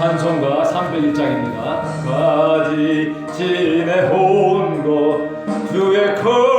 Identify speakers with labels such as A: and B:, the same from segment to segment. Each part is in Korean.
A: 찬송가 301장입니다. 가지 지내온 것 주의 큰 그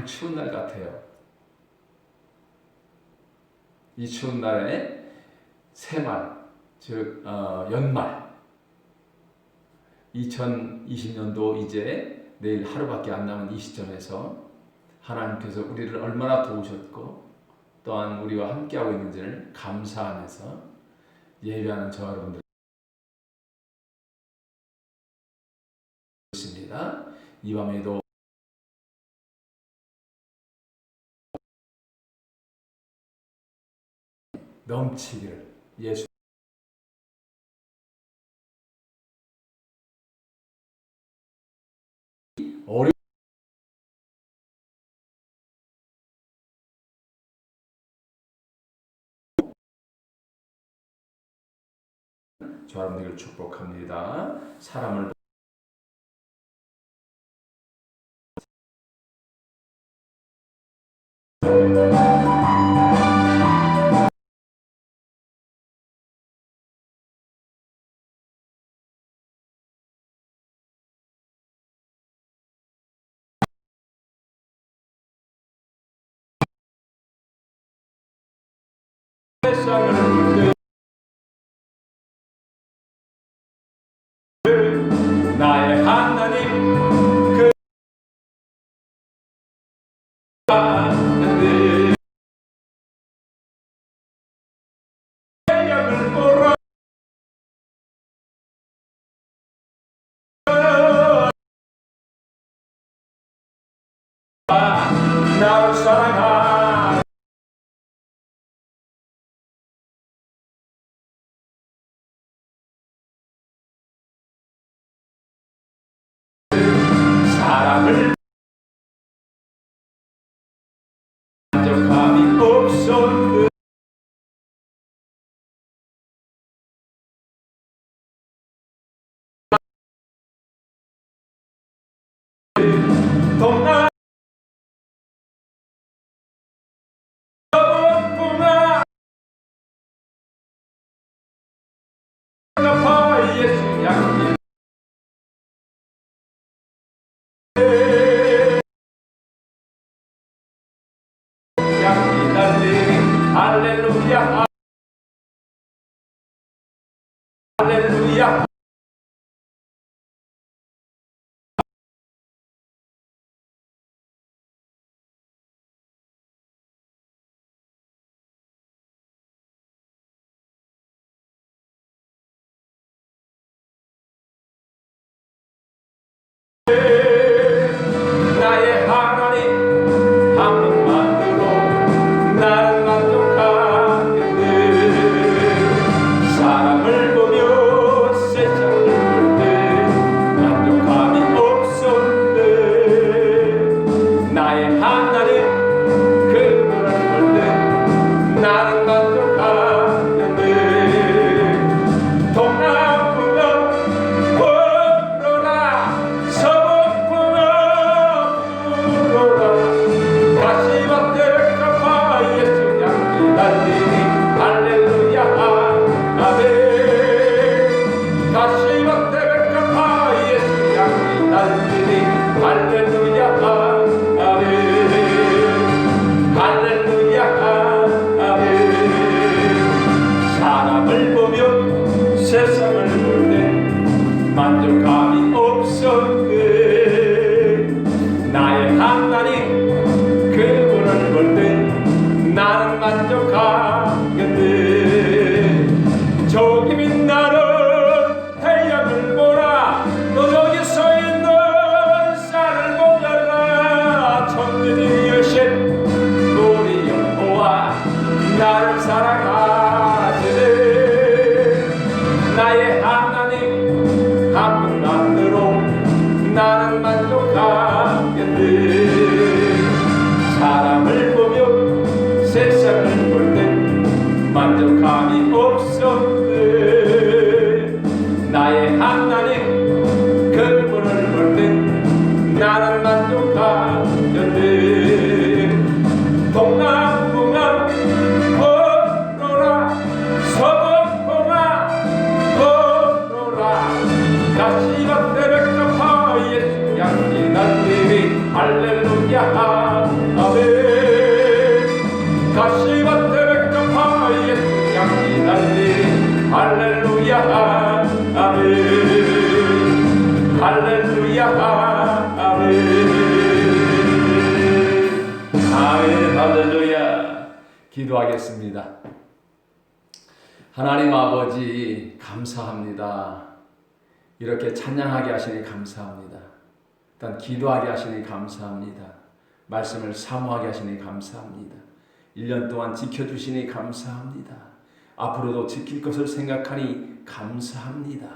A: 가장 추운 날 같아요. 이 추운 날에 새말, 즉 어, 연말 2020년도 이제 내일 하루밖에 안 남은 이 시점에서 하나님께서 우리를 얼마나 도우셨고 또한 우리와 함께하고 있는지를 감사하면서 예배하는 저 여러분들 있습니다. 이 밤에도 넘치기를 예수 저 여러분들을 축복합니다. 사람을 나를 사 만족함이 없 기도하겠습니다. 하나님 아버지 감사합니다. 이렇게 찬양하게 하시니 감사합니다. 일단 기도하게 하시니 감사합니다. 말씀을 사모하게 하시니 감사합니다. 1년 동안 지켜주시니 감사합니다. 앞으로도 지킬 것을 생각하니 감사합니다.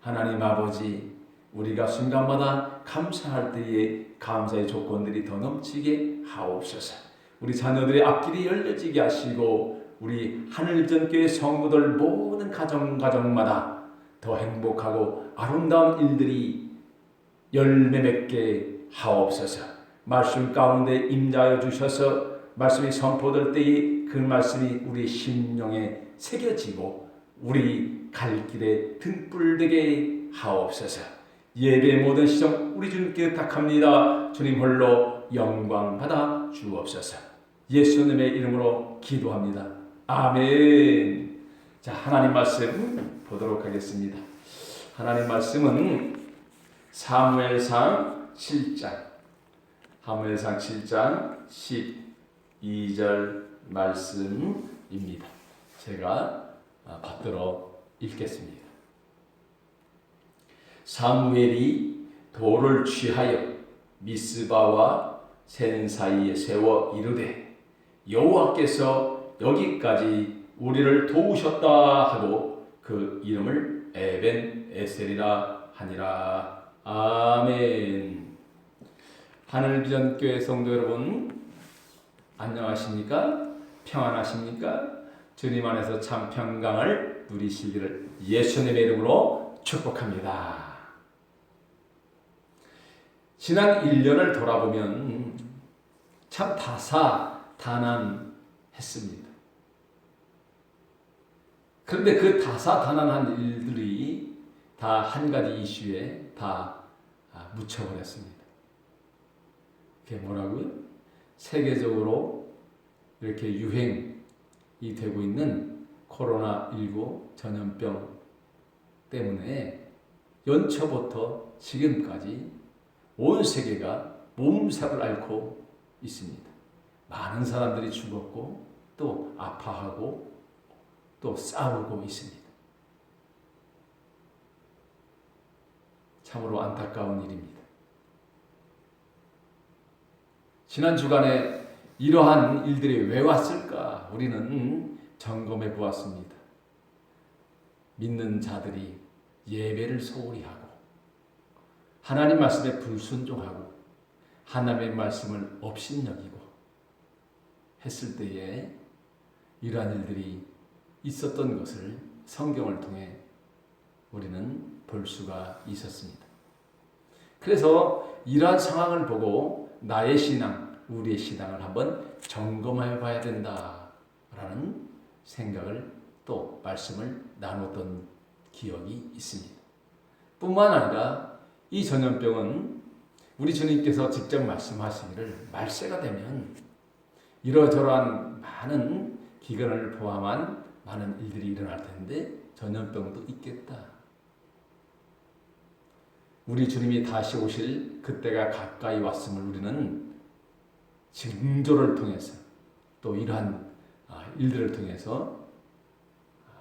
A: 하나님 아버지 우리가 순간마다 감사할 때에 감사의 조건들이 더 넘치게 하옵소서. 우리 자녀들의 앞길이 열려지게 하시고 우리 하늘전교회 성도들 모든 가정 가정마다 더 행복하고 아름다운 일들이 열매 맺게 하옵소서. 말씀 가운데 임자여 주셔서 말씀이 선포될 때에 그 말씀이 우리 심령에 새겨지고 우리 갈 길에 등불되게 하옵소서. 예배 모든 시정 우리 주님께 탁합니다. 주님 홀로 영광 받아 주옵소서. 예수님의 이름으로 기도합니다. 아멘. 자, 하나님 말씀 보도록 하겠습니다. 하나님 말씀은 사무엘상 7장 사무엘상 7장 12절 말씀입니다. 제가 아, 받들어 읽겠습니다. 사무엘이 돌을 취하여 미스바와 센 사이에 세워 이르되 여호와께서 여기까지 우리를 도우셨다 하고 그 이름을 에벤 에셀이라 하니라 아멘. 하늘비전교회 성도 여러분 안녕하십니까? 평안하십니까? 주님 안에서 참 평강을 누리시기를 예수님의 이름으로 축복합니다. 지난 1년을 돌아보면 참 다사다난했습니다. 그런데 그 다사다난한 일들이 다 한 가지 이슈에 다 아, 묻혀버렸습니다. 그게 뭐라고요? 세계적으로 이렇게 유행이 되고 있는 코로나19 전염병 때문에 연초부터 지금까지 온 세계가 몸살을 앓고 있습니다. 많은 사람들이 죽었고 또 아파하고 또 싸우고 있습니다. 참으로 안타까운 일입니다. 지난 주간에 이러한 일들이 왜 왔을까? 우리는 점검해 보았습니다. 믿는 자들이 예배를 소홀히 하고 하나님 말씀에 불순종하고 하나님의 말씀을 업신여기고 했을 때에 이러한 일들이 있었던 것을 성경을 통해 우리는 볼 수가 있었습니다. 그래서 이러한 상황을 보고 나의 신앙, 우리의 신앙을 한번 점검해 봐야 된다라는 생각을 또 말씀을 나눴던 기억이 있습니다. 뿐만 아니라 이 전염병은 우리 주님께서 직접 말씀하시기를 말세가 되면 이러저러한 많은 기근을 포함한 많은 일들이 일어날 텐데 전염병도 있겠다. 우리 주님이 다시 오실 그때가 가까이 왔음을 우리는 징조를 통해서 또 이러한 아, 일들을 통해서 아,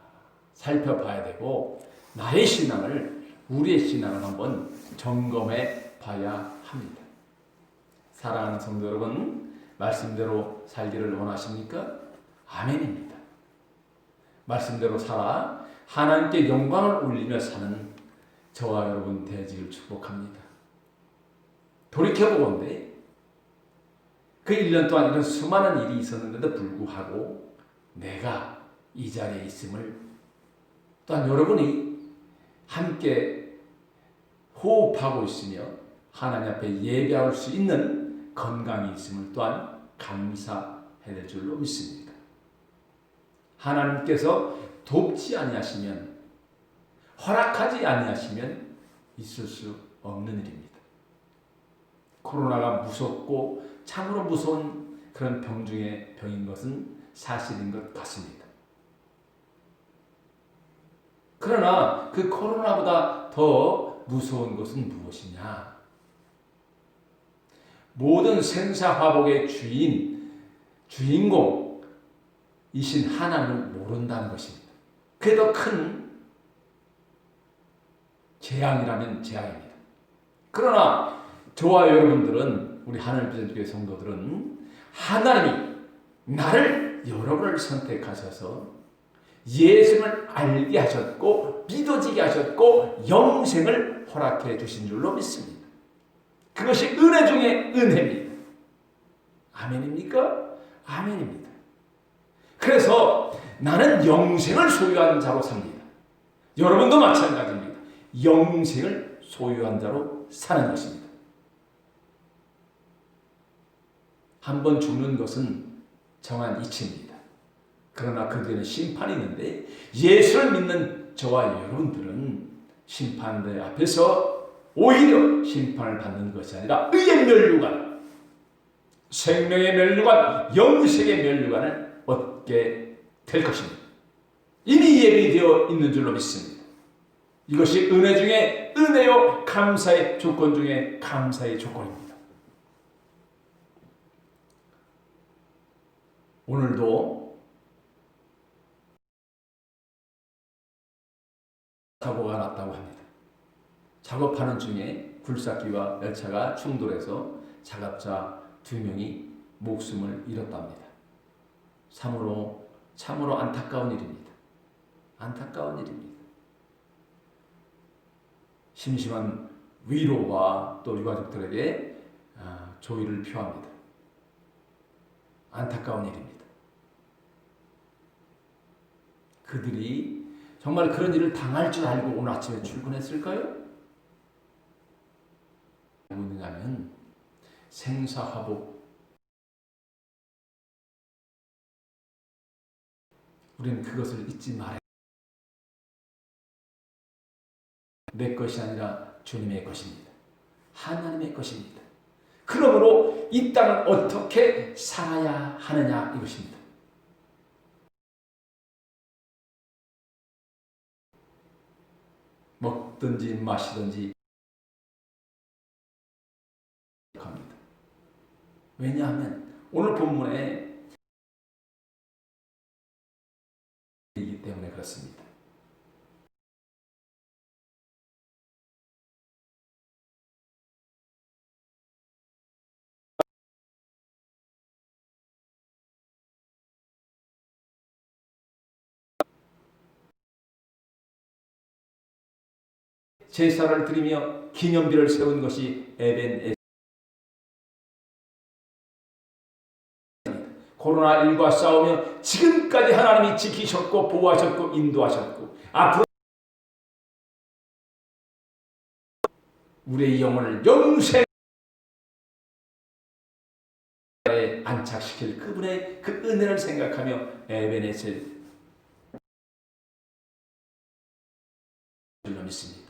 A: 살펴봐야 되고 나의 신앙을 우리의 신앙을 한번 점검해 봐야 합니다. 사랑하는 성도 여러분, 말씀대로 살기를 원하십니까? 아멘입니다. 말씀대로 살아 하나님께 영광을 올리며 사는 저와 여러분 되지를 축복합니다. 돌이켜보건대 그 1년 동안 이런 수많은 일이 있었는데도 불구하고 내가 이 자리에 있음을 또한 여러분이 함께 호흡하고 있으며 하나님 앞에 예배할 수 있는 건강이 있음을 또한 감사해야 될 줄로 믿습니다. 하나님께서 돕지 아니하시면 허락하지 아니하시면 있을 수 없는 일입니다. 코로나가 무섭고 참으로 무서운 그런 병 중에 병인 것은 사실인 것 같습니다. 그러나 그 코로나보다 더 무서운 것은 무엇이냐? 모든 생사화복의 주인, 주인공이신 하나님을 모른다는 것입니다. 그게 더 큰 재앙이라면 재앙입니다. 그러나 저와 여러분들은 우리 하늘비전교회 성도들은 하나님이 나를 여러분을 선택하셔서 예수를 알게 하셨고 믿어지게 하셨고 영생을 허락해 주신 줄로 믿습니다. 그것이 은혜 중에 은혜입니다. 아멘입니까? 아멘입니다. 그래서 나는 영생을 소유한 자로 삽니다. 여러분도 마찬가지입니다. 영생을 소유한 자로 사는 것입니다. 한번 죽는 것은 정한 이치입니다. 그러나 그 뒤에는 심판이 있는데 예수를 믿는 저와 여러분들은 심판대 앞에서 오히려 심판을 받는 것이 아니라 의의 멸류관, 생명의 멸류관, 영생의 멸류관을 얻게 될 것입니다. 이미 예비되어 있는 줄로 믿습니다. 이것이 은혜 중에 은혜요 감사의 조건 중에 감사의 조건입니다. 오늘도 사고가 났다고 합니다. 작업하는 중에 굴삭기와 열차가 충돌해서 작업자 두 명이 목숨을 잃었답니다. 참으로 참으로 안타까운 일입니다. 안타까운 일입니다. 심심한 위로와 또 유가족들에게 아, 조의를 표합니다. 안타까운 일입니다. 그들이 정말 그런 일을 당할 줄 알고 오늘 아침에 출근했을까요? 있느냐면 생사화복 우리는 그것을 잊지 말아야 내 것이 아니라 주님의 것입니다. 하나님의 것입니다. 그러므로 이 땅을 어떻게 살아야 하느냐 이것입니다. 먹든지 마시든지 합니다. 왜냐하면 오늘 본문에 제사를 드리며 기념비를 세운 것이 에벤 코로나19와 싸우며 지금까지 하나님이 지키셨고 보호하셨고 인도하셨고 앞으로 우리의 영혼을 영생 에 안착시킬 그분의 그 은혜를 생각하며 에베넷을 믿습니다.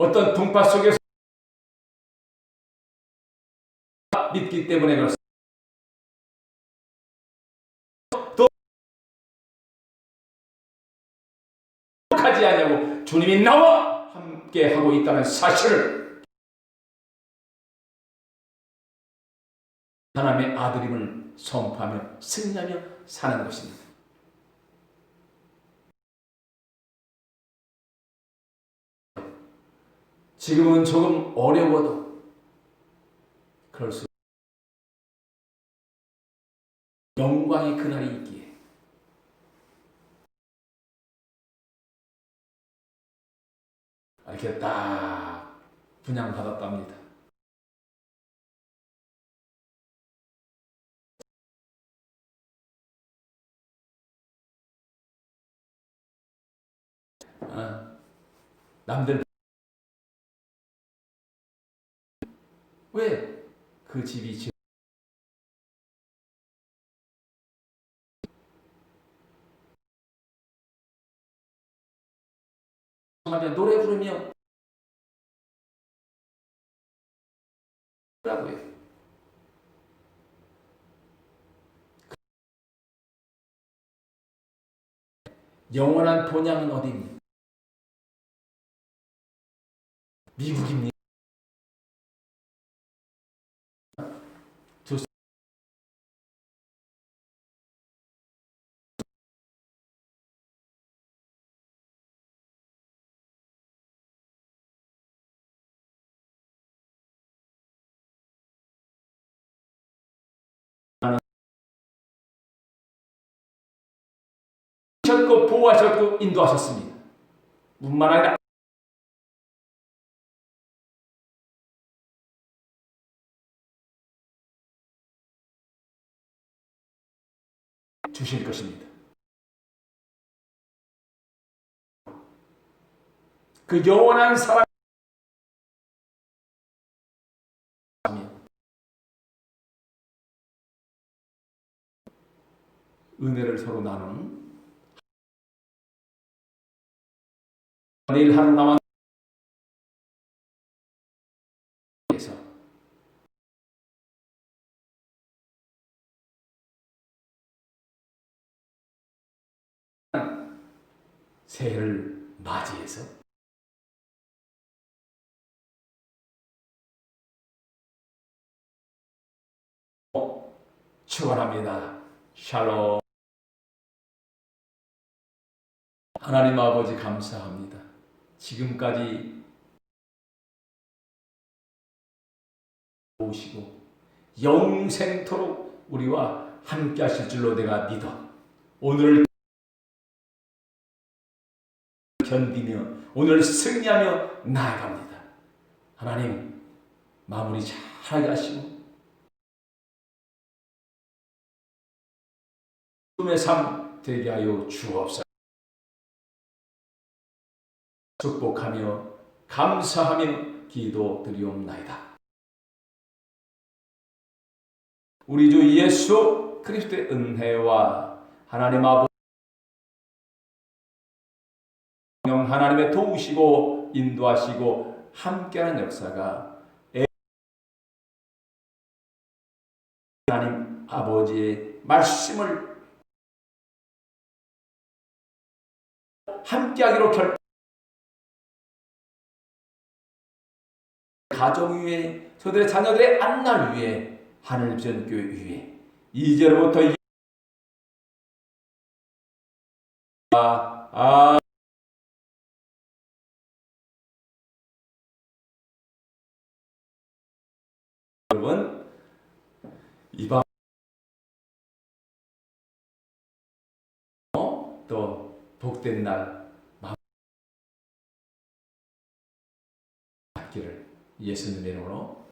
A: 어떤 동파 속에서 믿기 때문에 그렇습니다. 또 하지 않냐고 주님이 나와 함께 하고 있다는 사실을 하나님의 아들임을 선포하며 승리하며 사는 것입니다. 지금은 조금 어려워도 그럴 수 영광의 그날이 있기에 이렇게 딱 분양받았답니다. 아, 남들 왜 그 집이 지 하면 노래 부르며 라고요. 영원한 본향은 어디입니까? 미국입니다. 보호하셨고 인도하셨습니다. 뿐만 아니라 주실 것입니다. 그 영원한 사랑 은혜를 서로 나누는 내일 하루 남았 새해를 맞이해서 어, 축원합니다. 샬롬 하나님 아버지 감사합니다. 지금까지 오시고 영생토록 우리와 함께 하실 줄로 내가 믿어. 오늘 견디며 오늘 승리하며 나아갑니다. 하나님 마무리 잘하게 하시고 꿈의 삶 되게 하여 주옵소서. 축복하며 감사하며 기도 드리옵나이다. 우리 주 예수 그리스도의 은혜와 하나님 아버지 하나님의 도우시고 인도하시고 함께하는 역사가 하나님 아버지의 말씀을 함께하기로 결 가정 위에 저들의 자녀들의 앞날 위에 하늘 전교회 위에 이제로부터 아, 아 여러분 어? 또 복된 날 예수님의 이름으로